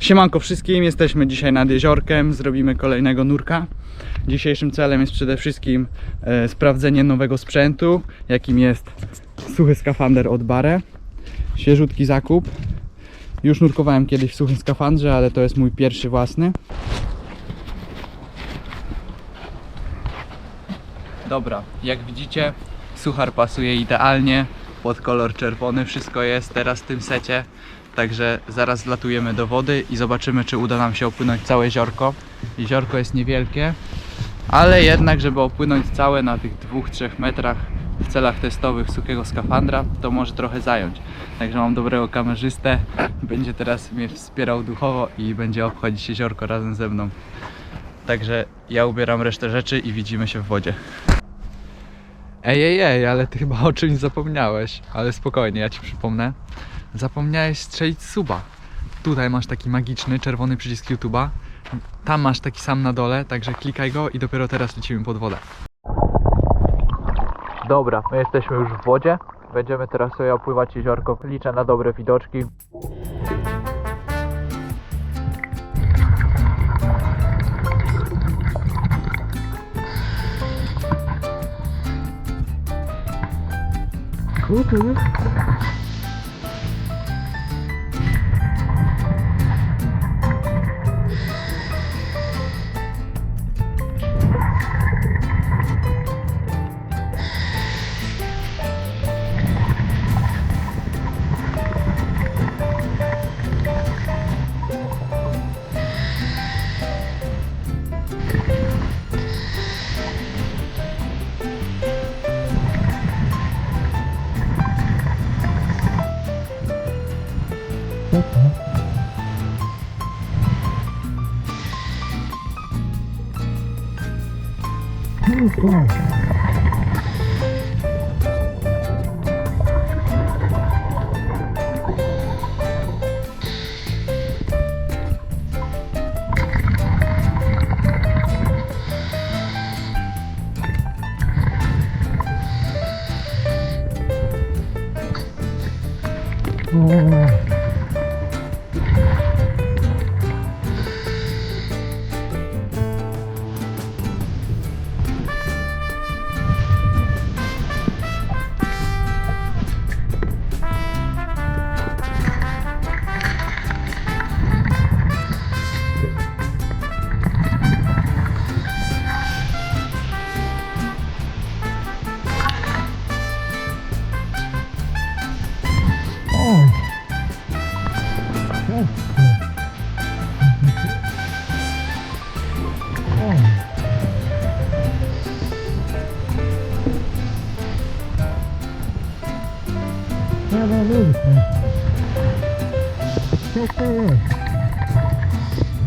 Siemanko wszystkim, jesteśmy dzisiaj nad jeziorkiem, zrobimy kolejnego nurka. Dzisiejszym celem jest przede wszystkim e, sprawdzenie nowego sprzętu, jakim jest suchy skafander od Bare. Świeżutki zakup. Już nurkowałem kiedyś w suchym skafandrze, ale to jest mój pierwszy własny. Dobra, jak widzicie, suchar pasuje idealnie pod kolor czerwony. Wszystko jest teraz w tym secie. Także zaraz zlatujemy do wody i zobaczymy, czy uda nam się opłynąć całe jeziorko. Jeziorko jest niewielkie, ale jednak, żeby opłynąć całe na tych 2-3 metrach w celach testowych suchego skafandra, to może trochę zająć. Także mam dobrego kamerzystę, będzie teraz mnie wspierał duchowo i będzie obchodzić jeziorko razem ze mną. Także ja ubieram resztę rzeczy i widzimy się w wodzie. Ej, ej, ej, ale ty chyba o czymś zapomniałeś. Ale spokojnie, ja ci przypomnę. Zapomniałeś strzelić suba. Tutaj masz taki magiczny, czerwony przycisk YouTube'a. Tam masz taki sam na dole, także klikaj go i dopiero teraz lecimy pod wodę. Dobra, my jesteśmy już w wodzie. Będziemy teraz sobie opływać jeziorko. Liczę na dobre widoczki. Oh. 太快了，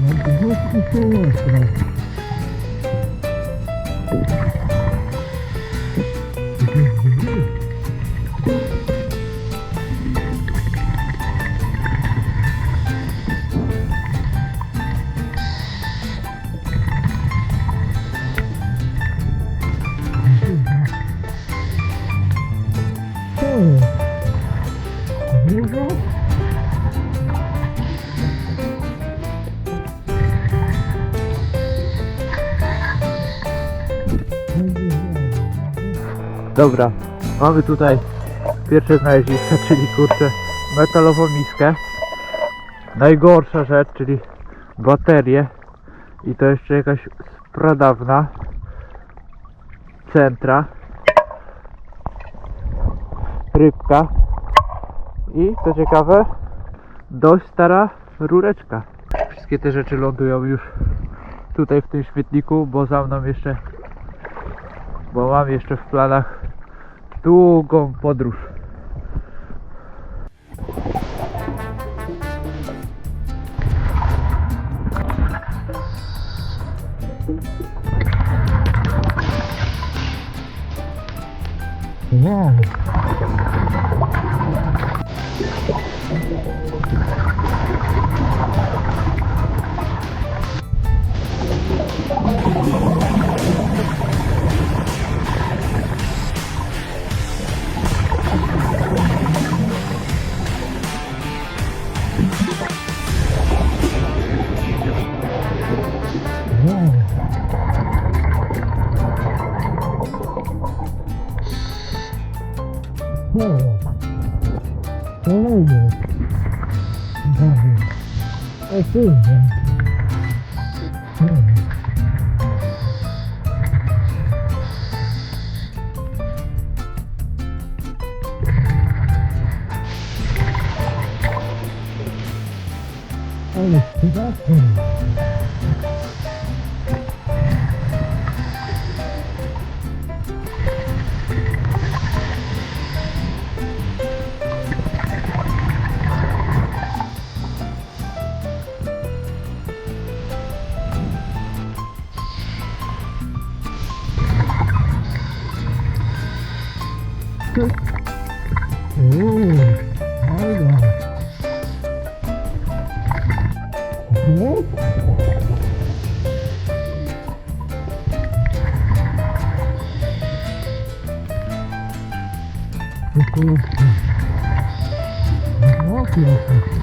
那不光是动物。Dobra, mamy tutaj pierwsze znalezisko, czyli kurczę metalową miskę. Najgorsza rzecz, czyli baterie i to jeszcze jakaś pradawna centra rybka i co ciekawe dość stara rureczka. Wszystkie te rzeczy lądują już tutaj w tym śmietniku, bo za mną jeszcze bo mam jeszcze w planach długą podróż. Yeah. O kurde. Kurczę.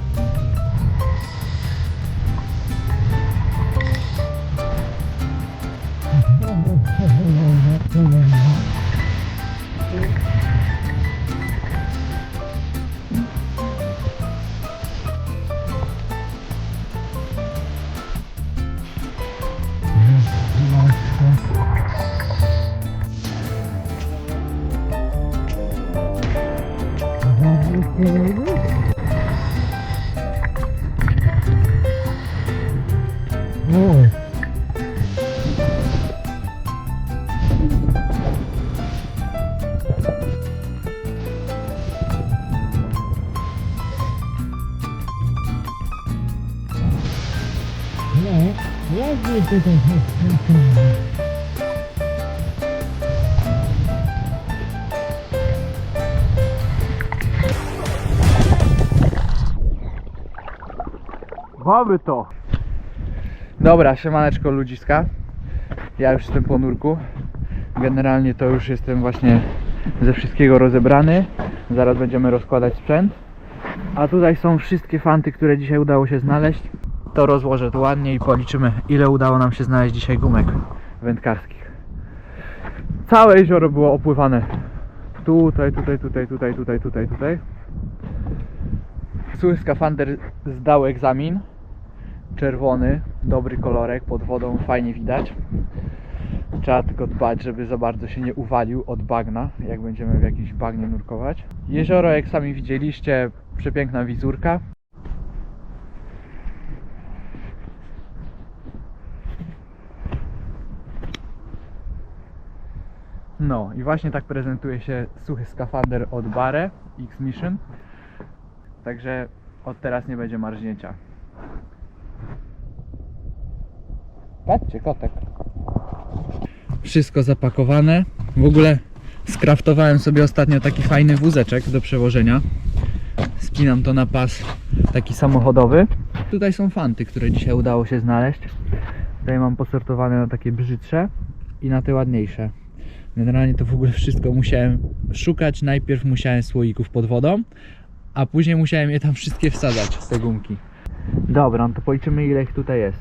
Mamy to! Dobra, siemaneczko ludziska. Ja już jestem po nurku. Generalnie to już jestem właśnie ze wszystkiego rozebrany. Zaraz będziemy rozkładać sprzęt. A tutaj są wszystkie fanty, które dzisiaj udało się znaleźć. To rozłożę tu ładnie i policzymy ile udało nam się znaleźć dzisiaj gumek wędkarskich. Całe jezioro było opływane. Tutaj, tutaj, tutaj, tutaj, tutaj, tutaj, tutaj. Suchy skafander zdał egzamin. Czerwony, dobry kolorek, pod wodą fajnie widać. Trzeba tylko dbać, żeby za bardzo się nie uwalił od bagna, jak będziemy w jakimś bagnie nurkować. Jezioro, jak sami widzieliście, przepiękna wizurka. No i właśnie tak prezentuje się suchy skafander od Bare X Mission. Także od teraz nie będzie marznięcia. Patrzcie, kotek. Wszystko zapakowane. W ogóle skraftowałem sobie ostatnio taki fajny wózeczek do przewożenia. Spinam to na pas taki samochodowy. tutaj są fanty, które dzisiaj udało się znaleźć. Tutaj mam posortowane na takie brzydsze i na te ładniejsze. Generalnie to w ogóle wszystko musiałem szukać. Najpierw musiałem słoików pod wodą, a później musiałem je tam wszystkie wsadzać, te gumki. Dobra, no to policzymy ile ich tutaj jest.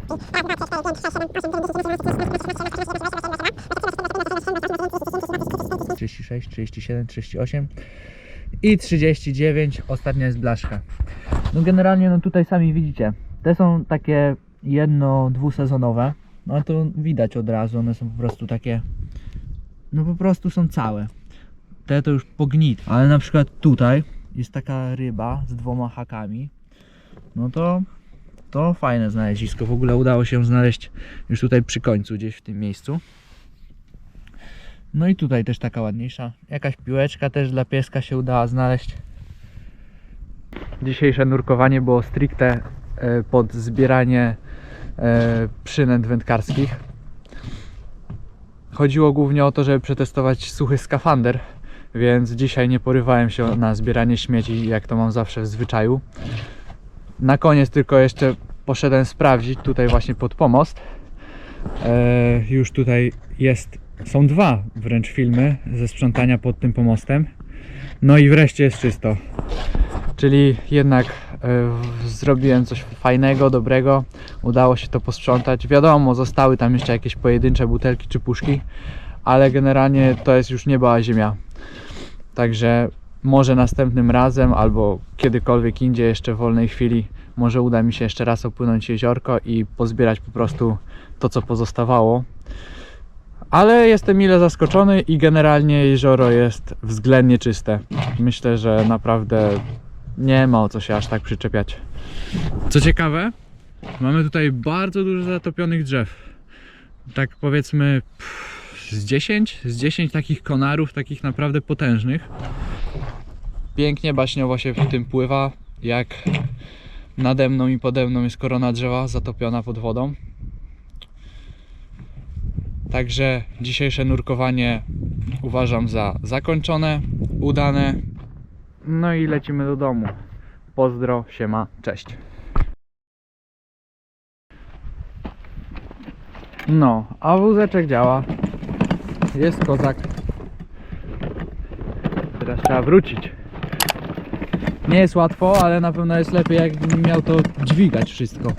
36, 37, 38 i 39. Ostatnia jest blaszka. No generalnie no tutaj sami widzicie. Te są takie jedno, dwusezonowe. No to widać od razu, one są po prostu takie no po prostu są całe. Te to już pognit. Ale na przykład tutaj jest taka ryba z dwoma hakami. No to to fajne znalezisko. W ogóle udało się znaleźć już tutaj przy końcu, gdzieś w tym miejscu. No i tutaj też taka ładniejsza. Jakaś piłeczka też dla pieska się udała znaleźć. Dzisiejsze nurkowanie było stricte e, pod zbieranie e, przynęt wędkarskich. Chodziło głównie o to, żeby przetestować suchy skafander, więc dzisiaj nie porywałem się na zbieranie śmieci, jak to mam zawsze w zwyczaju. Na koniec tylko jeszcze poszedłem sprawdzić tutaj właśnie pod pomost. E, już tutaj jest, są dwa wręcz filmy ze sprzątania pod tym pomostem. No i wreszcie jest czysto. Czyli jednak zrobiłem coś fajnego, dobrego. Udało się to posprzątać. Wiadomo, zostały tam jeszcze jakieś pojedyncze butelki czy puszki, ale generalnie to jest już nieba a ziemia. Także może następnym razem albo kiedykolwiek indziej jeszcze w wolnej chwili może uda mi się jeszcze raz opłynąć jeziorko i pozbierać po prostu to co pozostawało. Ale jestem mile zaskoczony i generalnie jezioro jest względnie czyste. Myślę, że naprawdę nie ma o co się aż tak przyczepiać. Co ciekawe, mamy tutaj bardzo dużo zatopionych drzew. Tak powiedzmy pff, z 10, z 10 takich konarów, takich naprawdę potężnych. Pięknie, baśniowo się w tym pływa, jak nade mną i pode mną jest korona drzewa zatopiona pod wodą. Także dzisiejsze nurkowanie uważam za zakończone, udane. No i lecimy do domu. Pozdro, siema, cześć. No, a wózeczek działa. Jest kozak. Teraz trzeba wrócić. Nie jest łatwo, ale na pewno jest lepiej jak miał to dźwigać wszystko.